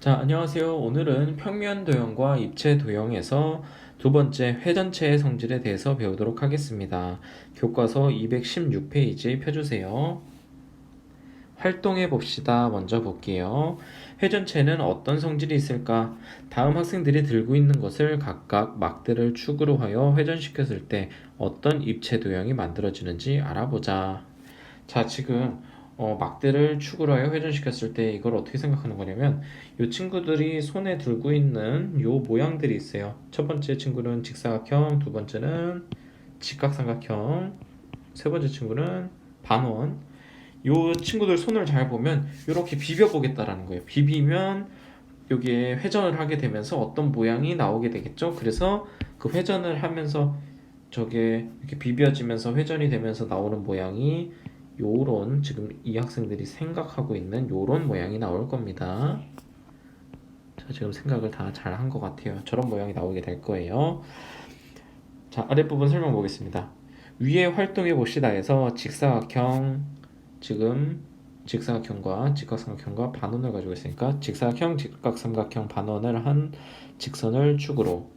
자, 안녕하세요. 오늘은 평면 도형과 입체 도형에서 두 번째 회전체의 성질에 대해서 배우도록 하겠습니다. 교과서 216페이지 펴주세요. 활동해 봅시다. 먼저 볼게요. 회전체는 어떤 성질이 있을까? 다음 학생들이 들고 있는 것을 각각 막대를 축으로 하여 회전시켰을 때 어떤 입체 도형이 만들어지는지 알아보자. 자, 지금 어, 막대를 축으로 하여 회전시켰을 때 이걸 어떻게 생각하는 거냐면 이 친구들이 손에 들고 있는 요 모양들이 있어요. 첫 번째 친구는 직사각형, 두 번째는 직각삼각형, 세 번째 친구는 반원. 요 친구들 손을 잘 보면 이렇게 비벼 보겠다라는 거예요. 비비면 여기에 회전을 하게 되면서 어떤 모양이 나오게 되겠죠. 그래서 그 회전을 하면서 저게 이렇게 비벼지면서 회전이 되면서 나오는 모양이 요런 지금 이 학생들이 생각하고 있는 요런 모양이 나올 겁니다. 자, 지금 생각을 다 잘 한 것 같아요. 저런 모양이 나오게 될 거예요. 자, 아랫부분 설명 보겠습니다. 위에 활동해 봅시다에서 직사각형 지금 직사각형과 직각삼각형과 반원을 가지고 있으니까 직사각형, 직각삼각형, 반원을 한 직선을 축으로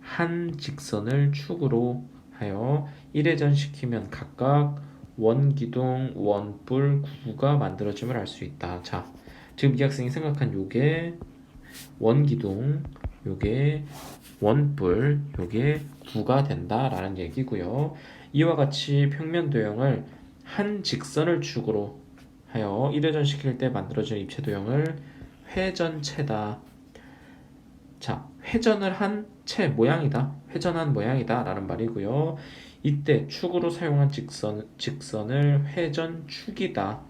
한 직선을 축으로 하여 1회전 시키면 각각 원기둥, 원뿔, 구가 만들어짐을 알 수 있다. 자, 지금 이 학생이 생각한 요게 원기둥, 요게 원뿔, 요게 구가 된다라는 얘기고요. 이와 같이 평면 도형을 한 직선을 축으로 하여 1회전 시킬 때 만들어지는 입체 도형을 회전체다. 자, 회전을 한 채 모양이다. 회전한 모양이다. 라는 말이고요. 이때 축으로 사용한 직선, 직선을 회전축이다.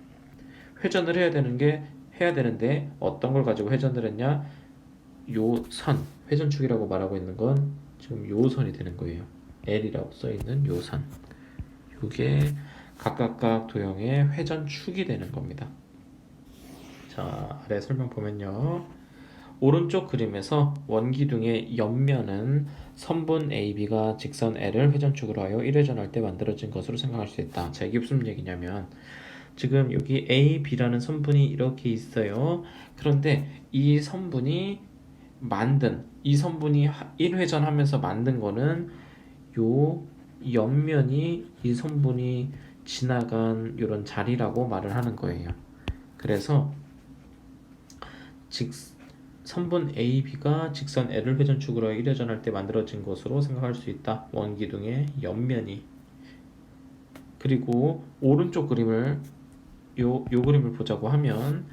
회전을 해야 되는 게 해야 되는데 어떤 걸 가지고 회전을 했냐? 요 선, 회전축이라고 말하고 있는 건 지금 요 선이 되는 거예요. L이라고 써 있는 요 선. 요게 각각각 도형의 회전축이 되는 겁니다. 자, 아래 설명 보면요. 오른쪽 그림에서 원기둥의 옆면은 선분 AB가 직선 L을 회전축으로 하여 1회전할 때 만들어진 것으로 생각할 수 있다. 자, 이게 무슨 얘기냐면 지금 여기 AB라는 선분이 이렇게 있어요. 그런데 이 선분이 만든 이 선분이 1회전 하면서 만든 거는 요 옆면이 이 선분이 지나간 이런 자리라고 말을 하는 거예요. 그래서 직 선분 AB가 직선 L을 회전축으로 1회전할 때 만들어진 것으로 생각할 수 있다. 원기둥의 옆면이 그리고 오른쪽 그림을 요, 요 그림을 보자고 하면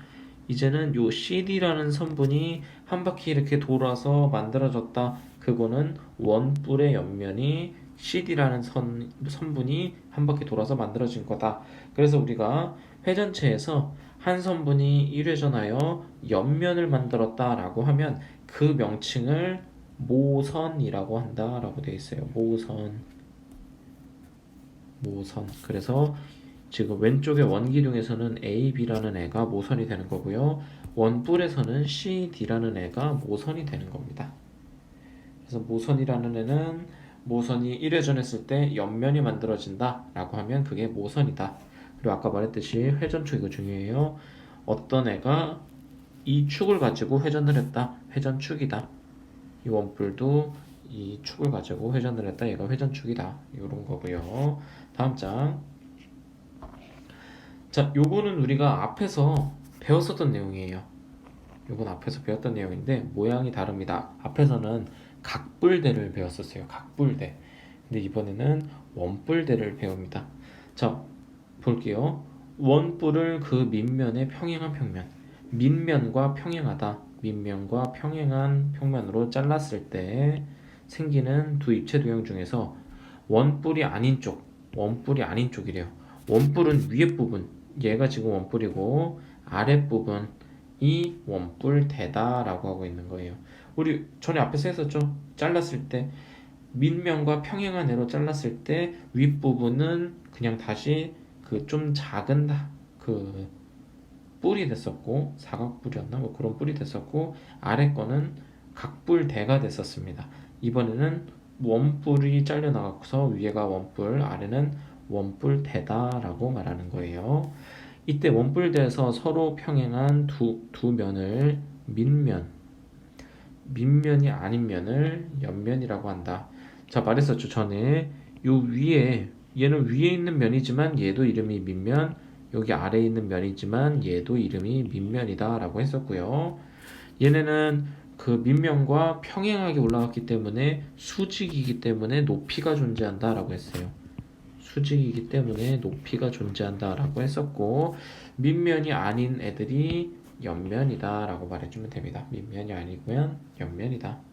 이제는 요 CD라는 선분이 한 바퀴 이렇게 돌아서 만들어졌다. 그거는 원뿔의 옆면이 CD라는 선, 선분이 한 바퀴 돌아서 만들어진 거다. 그래서 우리가 회전체에서 한 선분이 1회전하여 옆면을 만들었다라고 하면 그 명칭을 모선이라고 한다라고 되어 있어요. 모선. 모선. 그래서 지금 왼쪽의 원기둥에서는 AB라는 애가 모선이 되는 거고요. 원뿔에서는 CD라는 애가 모선이 되는 겁니다. 그래서 모선이라는 애는 모선이 1회전 했을 때 옆면이 만들어진다 라고 하면 그게 모선이다. 그리고 아까 말했듯이 회전축 이거 중요해요. 어떤 애가 이 축을 가지고 회전을 했다. 회전축이다. 이 원뿔도 이 축을 가지고 회전을 했다. 얘가 회전축이다. 이런 거고요. 다음 장. 자, 요거는 우리가 앞에서 배웠었던 내용이에요. 요건 앞에서 배웠던 내용인데 모양이 다릅니다. 앞에서는 각불대를 배웠었어요. 각불대. 근데 이번에는 원뿔대를 배웁니다. 자, 볼게요. 원뿔을 그 밑면에 평행한 평면. 밑면과 평행하다. 밑면과 평행한 평면으로 잘랐을 때 생기는 두 입체 도형 중에서 원뿔이 아닌 쪽, 원뿔이 아닌 쪽이래요. 원뿔은 위에 부분, 얘가 지금 원뿔이고 아랫 부분 이 원뿔 대다라고 하고 있는 거예요. 우리 전에 앞에서 했었죠. 잘랐을 때 밑면과 평행한 애로 잘랐을 때 윗부분은 그냥 다시 그 좀 작은 그 뿔이 됐었고 사각뿔이었나 뭐 그런 뿔이 됐었고 아래 거는 각뿔대가 됐었습니다. 이번에는 원뿔이 잘려 나가서 위에가 원뿔, 아래는 원뿔대다라고 말하는 거예요. 이때 원뿔대에서 서로 평행한 두, 두 면을 밑면 밑면이 아닌 면을 옆면이라고 한다. 자 말했었죠 전에 요 위에 얘는 위에 있는 면이지만 얘도 이름이 밑면 여기 아래에 있는 면이지만 얘도 이름이 밑면이다 라고 했었고요. 얘네는 그 밑면과 평행하게 올라갔기 때문에 수직이기 때문에 높이가 존재한다 라고 했어요. 수직이기 때문에 높이가 존재한다 라고 했었고 밑면이 아닌 애들이 옆면이다 라고 말해주면 됩니다. 밑면이 아니고요 옆면이다.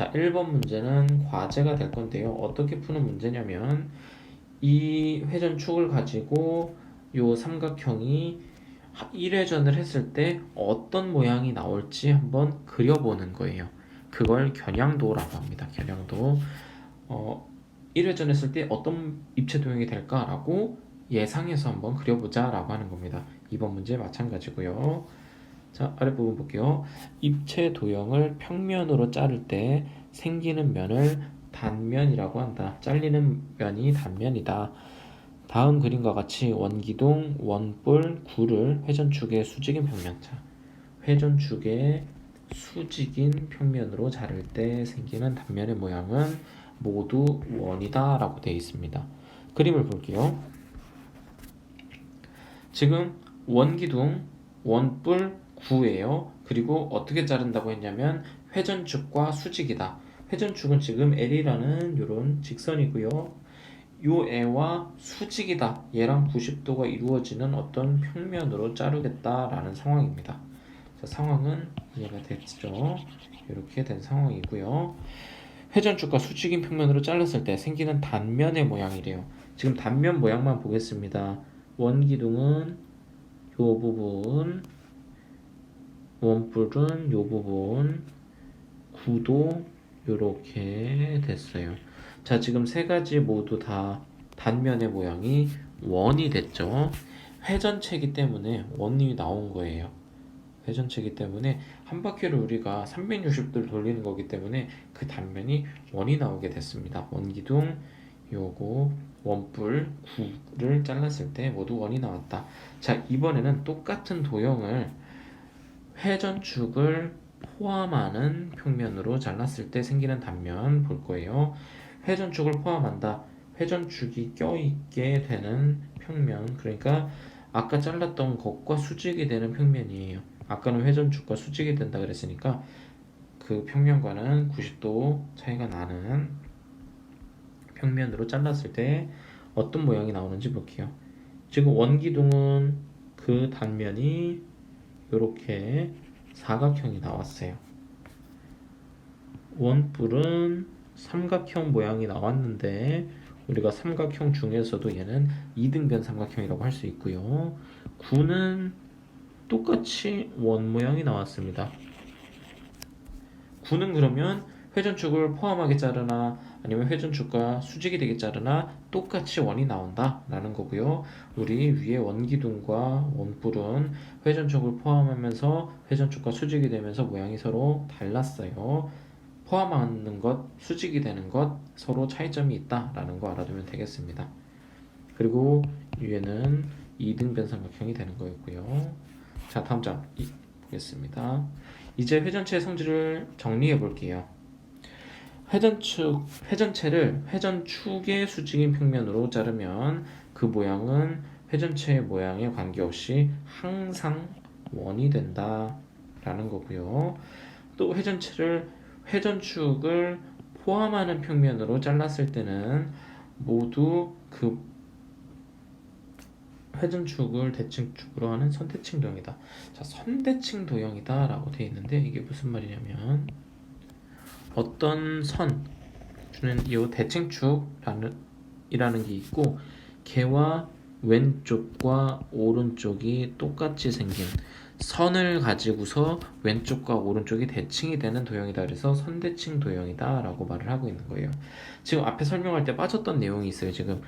자, 1번 문제는 과제가 될 건데요. 어떻게 푸는 문제냐면 이 회전축을 가지고 요 삼각형이 1회전을 했을 때 어떤 모양이 나올지 한번 그려보는 거예요. 그걸 겨냥도라고 합니다. 겨냥도. 어, 1회전 했을 때 어떤 입체 도형이 될까라고 예상해서 한번 그려보자 라고 하는 겁니다. 이번 문제 마찬가지고요. 자, 아랫부분 볼게요. 입체 도형을 평면으로 자를 때 생기는 면을 단면이라고 한다. 잘리는 면이 단면이다. 다음 그림과 같이 원기둥, 원뿔, 구를 회전축의 수직인 평면. 자, 회전축의 수직인 평면으로 자를 때 생기는 단면의 모양은 모두 원이다 라고 되어 있습니다. 그림을 볼게요. 지금 원기둥, 원뿔, 구예요. 그리고 어떻게 자른다고 했냐면 회전축과 수직이다. 회전축은 지금 L이라는 이런 직선이고요. 요 애와 수직이다. 얘랑 90도가 이루어지는 어떤 평면으로 자르겠다라는 상황입니다. 자, 상황은 이해가 됐죠? 이렇게 된 상황이고요. 회전축과 수직인 평면으로 잘랐을 때 생기는 단면의 모양이래요. 지금 단면 모양만 보겠습니다. 원기둥은 요 부분, 원뿔은 요 부분, 구도 요렇게 됐어요. 자, 지금 세 가지 모두 다 단면의 모양이 원이 됐죠. 회전체이기 때문에 원이 나온 거예요. 회전체이기 때문에 한 바퀴를 우리가 360도를 돌리는 거기 때문에 그 단면이 원이 나오게 됐습니다. 원기둥 요거 원뿔 9를 잘랐을 때 모두 원이 나왔다. 자, 이번에는 똑같은 도형을 회전축을 포함하는 평면으로 잘랐을 때 생기는 단면 볼 거예요. 회전축을 포함한다. 회전축이 껴있게 되는 평면. 그러니까 아까 잘랐던 것과 수직이 되는 평면이에요. 아까는 회전축과 수직이 된다 그랬으니까 그 평면과는 90도 차이가 나는 평면으로 잘랐을 때 어떤 모양이 나오는지 볼게요. 지금 원기둥은 그 단면이 이렇게 사각형이 나왔어요. 원뿔은 삼각형 모양이 나왔는데 우리가 삼각형 중에서도 얘는 이등변 삼각형이라고 할 수 있고요. 구는 똑같이 원 모양이 나왔습니다. 구는 그러면 회전축을 포함하게 자르나 아니면 회전축과 수직이 되게 자르나 똑같이 원이 나온다 라는 거고요. 우리 위에 원기둥과 원뿔은 회전축을 포함하면서 회전축과 수직이 되면서 모양이 서로 달랐어요. 포함하는 것, 수직이 되는 것 서로 차이점이 있다 라는 거 알아두면 되겠습니다. 그리고 위에는 이등변 삼각형이 되는 거였고요. 자 다음 장 보겠습니다. 이제 회전체의 성질을 정리해 볼게요 회전축, 회전체를 회전축의 수직인 평면으로 자르면 그 모양은 회전체의 모양에 관계없이 항상 원이 된다 라는 거고요. 또 회전체를 회전축을 포함하는 평면으로 잘랐을 때는 모두 그 회전축을 대칭축으로 하는 선대칭 도형이다. 자, 선대칭 도형이다 라고 되어 있는데 이게 무슨 말이냐면 어떤 선 주는 이 대칭축라는 이라는 게 있고 개와 왼쪽과 오른쪽이 똑같이 생긴 선을 가지고서 왼쪽과 오른쪽이 대칭이 되는 도형이다 그래서 선대칭 도형이다 라고 말을 하고 있는 거예요. 지금 앞에 설명할 때 빠졌던 내용이 있어요. 지금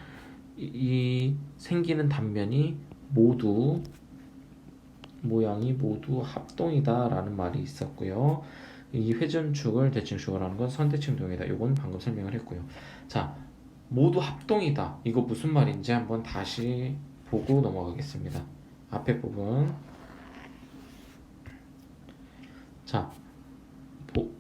이, 이 생기는 단면이 모두 모양이 모두 합동이다 라는 말이 있었고요 이 회전축을 대칭축을 하는 건 선대칭 도형이다. 이건 방금 설명을 했고요. 자, 모두 합동이다. 이거 무슨 말인지 한번 다시 보고 넘어가겠습니다. 앞에 부분 자, 보,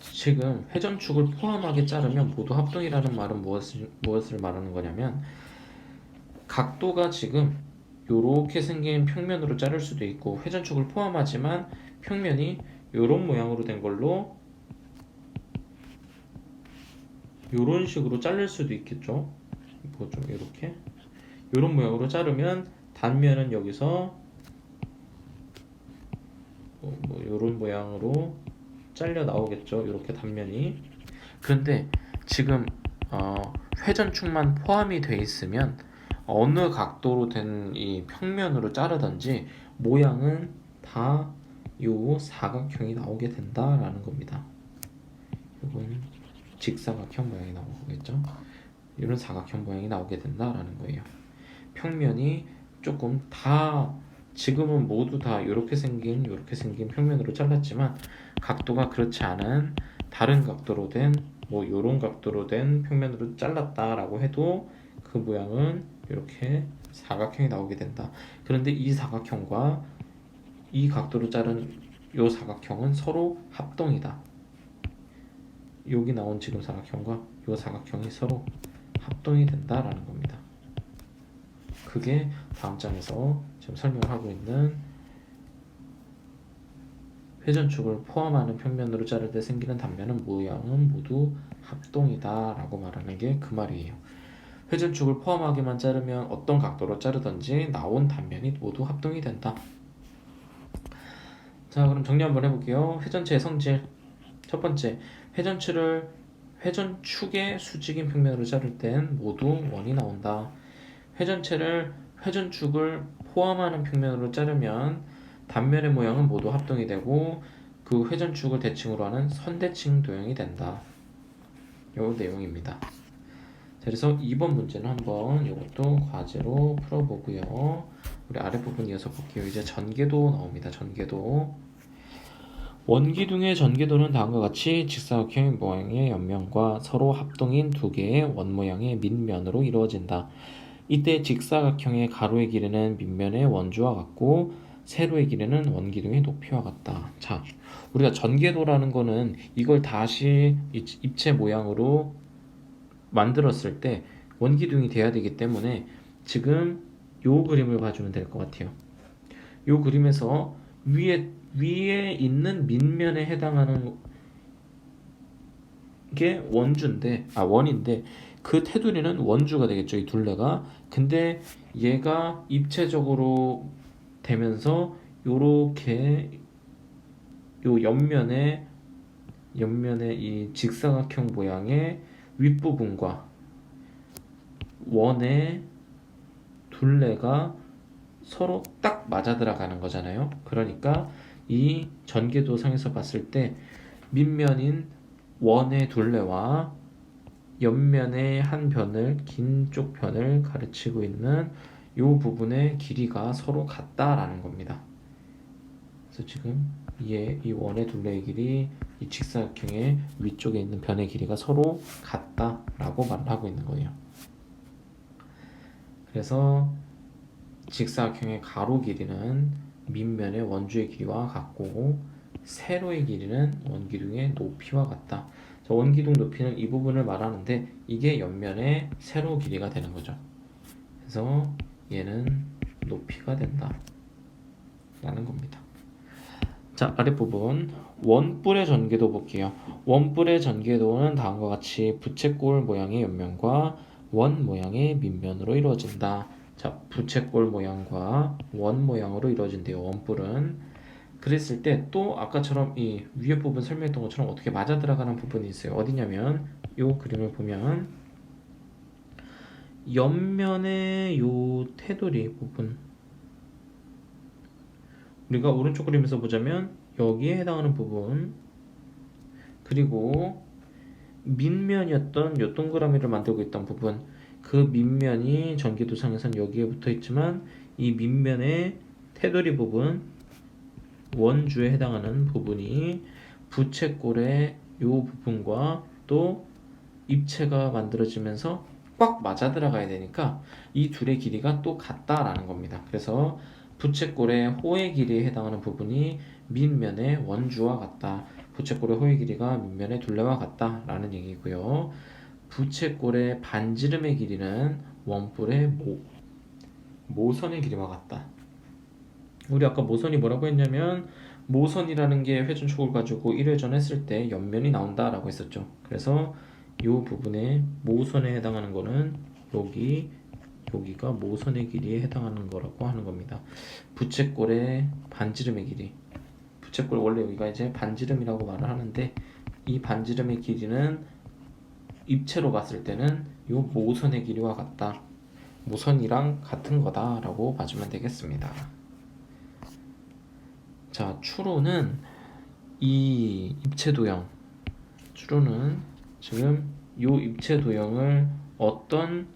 지금 회전축을 포함하게 자르면 모두 합동이라는 말은 무엇을, 무엇을 말하는 거냐면 각도가 지금 요렇게 생긴 평면으로 자를 수도 있고 회전축을 포함하지만 평면이 요런 모양으로 된 걸로 요런 식으로 자를 수도 있겠죠. 좀 이렇게 요런 모양으로 자르면 단면은 여기서 뭐, 뭐 요런 모양으로 잘려 나오겠죠. 이렇게 단면이. 그런데 지금 어, 회전축만 포함이 돼 있으면 어느 각도로 된 이 평면으로 자르든지 모양은 다 요 사각형이 나오게 된다라는 겁니다. 이건 직사각형 모양이 나오겠죠. 이런 사각형 모양이 나오게 된다라는 거예요. 평면이 조금 다 지금은 모두 다 이렇게 생긴 이렇게 생긴 평면으로 잘랐지만 각도가 그렇지 않은 다른 각도로 된뭐 이런 각도로 된 평면으로 잘랐다라고 해도 그 모양은 이렇게 사각형이 나오게 된다. 그런데 이 사각형과 이 각도로 자른 이 사각형은 서로 합동이다. 여기 나온 지금 사각형과 이 사각형이 서로 합동이 된다라는 겁니다. 그게 다음 장에서 지금 설명을 하고 있는 회전축을 포함하는 평면으로 자를 때 생기는 단면은 모양은 모두 합동이다 라고 말하는 게 그 말이에요. 회전축을 포함하게만 자르면 어떤 각도로 자르든지 나온 단면이 모두 합동이 된다. 자, 그럼 정리 한번 해볼게요. 회전체의 성질. 첫 번째, 회전축을 회전축의 수직인 평면으로 자를 땐 모두 원이 나온다. 회전체를 회전축을 포함하는 평면으로 자르면 단면의 모양은 모두 합동이 되고 그 회전축을 대칭으로 하는 선대칭 도형이 된다. 요 내용입니다. 자, 그래서 2번 문제는 한번 이것도 과제로 풀어보고요. 우리 아랫부분 이어서 볼게요. 이제 전개도 나옵니다. 전개도. 원기둥의 전개도는 다음과 같이 직사각형 모양의 옆면과 서로 합동인 두 개의 원 모양의 밑면으로 이루어진다. 이때 직사각형의 가로의 길이는 밑면의 원주와 같고 세로의 길이는 원기둥의 높이와 같다. 자, 우리가 전개도라는 거는 이걸 다시 이- 입체 모양으로 만들었을 때 원기둥이 돼야 되기 때문에 지금 요 그림을 봐주면 될 것 같아요. 요 그림에서 위에 위에 있는 밑면에 해당하는 게 원주인데 아 원인데 그 테두리는 원주가 되겠죠 이 둘레가 근데 얘가 입체적으로 되면서 요렇게 요 옆면에 옆면에 이 직사각형 모양의 윗부분과 원의 둘레가 서로 딱 맞아 들어가는 거잖아요. 그러니까 이 전개도상에서 봤을 때 밑면인 원의 둘레와 옆면의 한 변을 긴 쪽 변을 가르치고 있는 이 부분의 길이가 서로 같다라는 겁니다. 그래서 지금 이의 이 원의 둘레의 길이 이 직사각형의 위쪽에 있는 변의 길이가 서로 같다라고 말을 하고 있는 거예요. 그래서 직사각형의 가로 길이는 밑면의 원주의 길이와 같고 세로의 길이는 원기둥의 높이와 같다. 자, 원기둥 높이는 이 부분을 말하는데 이게 옆면의 세로 길이가 되는 거죠. 그래서 얘는 높이가 된다. 라는 겁니다. 자, 아랫부분 원뿔의 전개도 볼게요. 원뿔의 전개도는 다음과 같이 부채꼴 모양의 옆면과 원 모양의 밑면으로 이루어진다. 자, 부채꼴 모양과 원 모양으로 이루어진대요. 원뿔은 그랬을 때 또 아까처럼 이 위에 부분 설명했던 것처럼 어떻게 맞아 들어가는 부분이 있어요. 어디냐면 요 그림을 보면 옆면의 요 테두리 부분 우리가 오른쪽 그림에서 보자면 여기에 해당하는 부분 그리고 밑면이었던 요 동그라미를 만들고 있던 부분 그 밑면이 전기도상에선 여기에 붙어 있지만 이 밑면의 테두리 부분 원주에 해당하는 부분이 부채꼴의 요 부분과 또 입체가 만들어지면서 꽉 맞아 들어가야 되니까 이 둘의 길이가 또 같다라는 겁니다. 그래서 부채꼴의 호의 길이에 해당하는 부분이 밑면의 원주와 같다. 부채꼴의 호의 길이가 밑면의 둘레와 같다라는 얘기고요. 부채꼴의 반지름의 길이는 원뿔의 모, 모선의 길이와 같다. 우리 아까 모선이 뭐라고 했냐면 모선이라는 게 회전축을 가지고 1회전 했을 때 옆면이 나온다라고 했었죠. 그래서 이 부분에 모선에 해당하는 거는 여기 여기가 모선의 길이에 해당하는 거라고 하는 겁니다. 부채꼴의 반지름의 길이. 부채꼴 원래 여기가 이제 반지름이라고 말을 하는데 이 반지름의 길이는 입체로 봤을 때는 이 모선의 길이와 같다. 모선이랑 같은 거다라고 봐주면 되겠습니다. 자, 추로는 이 입체 도형. 추로는 지금 이 입체 도형을 어떤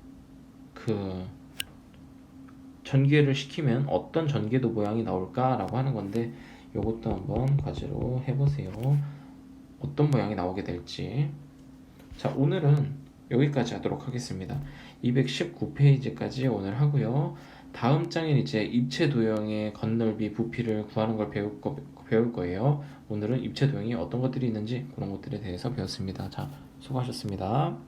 그 전개를 시키면 어떤 전개도 모양이 나올까라고 하는 건데 요것도 한번 과제로 해보세요. 어떤 모양이 나오게 될지. 자, 오늘은 여기까지 하도록 하겠습니다. 219페이지까지 오늘 하고요. 다음 장엔 이제 입체 도형의 건널비 부피를 구하는 걸 배울, 거, 배울 거예요. 오늘은 입체 도형이 어떤 것들이 있는지 그런 것들에 대해서 배웠습니다. 자, 수고하셨습니다.